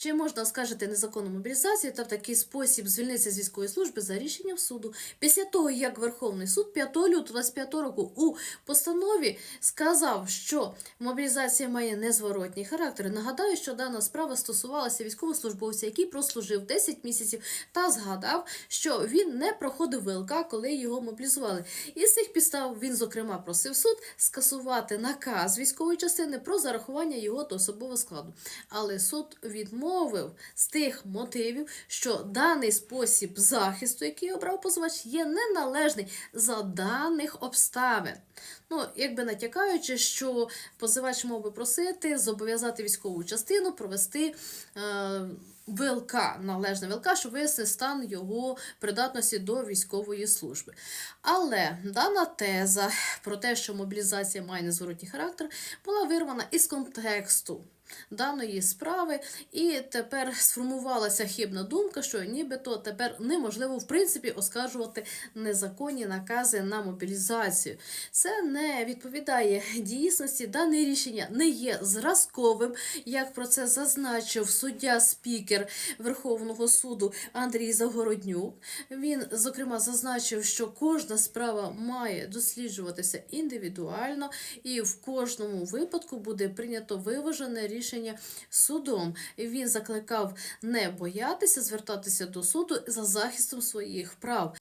Чи можна оскаржити незаконну мобілізацію та в такий спосіб звільнитися з військової служби за рішенням суду? Після того, як Верховний суд 5 лютого 25 року у постанові сказав, що мобілізація має незворотній характер. Нагадаю, що дана справа стосувалася військовослужбовця, який прослужив 10 місяців, та згадав, що він не проходив ВЛК, коли його мобілізували. І з цих підстав він, зокрема, просив суд скасувати наказ військової частини про зарахування його до особового складу. Але суд відмовив з тих мотивів, що даний спосіб захисту, який обрав позивач, є неналежний за даних обставин. Ну, якби натякаючи, що позивач мав би просити зобов'язати військову частину провести е, ВЛК, належне ВЛК, щоб вияснити стан його придатності до військової служби. Але дана теза про те, що мобілізація має незворотній характер, була вирвана із контексту даної справи, і тепер сформувалася хибна думка, що нібито тепер неможливо в принципі оскаржувати незаконні накази на мобілізацію. Це не відповідає дійсності. Дане рішення не є зразковим, як про це зазначив суддя-спікер Верховного суду Андрій Загороднюк. Він, зокрема, зазначив, що кожна справа має досліджуватися індивідуально, і в кожному випадку буде прийнято виважене рішення судом. Він закликав не боятися звертатися до суду за захистом своїх прав.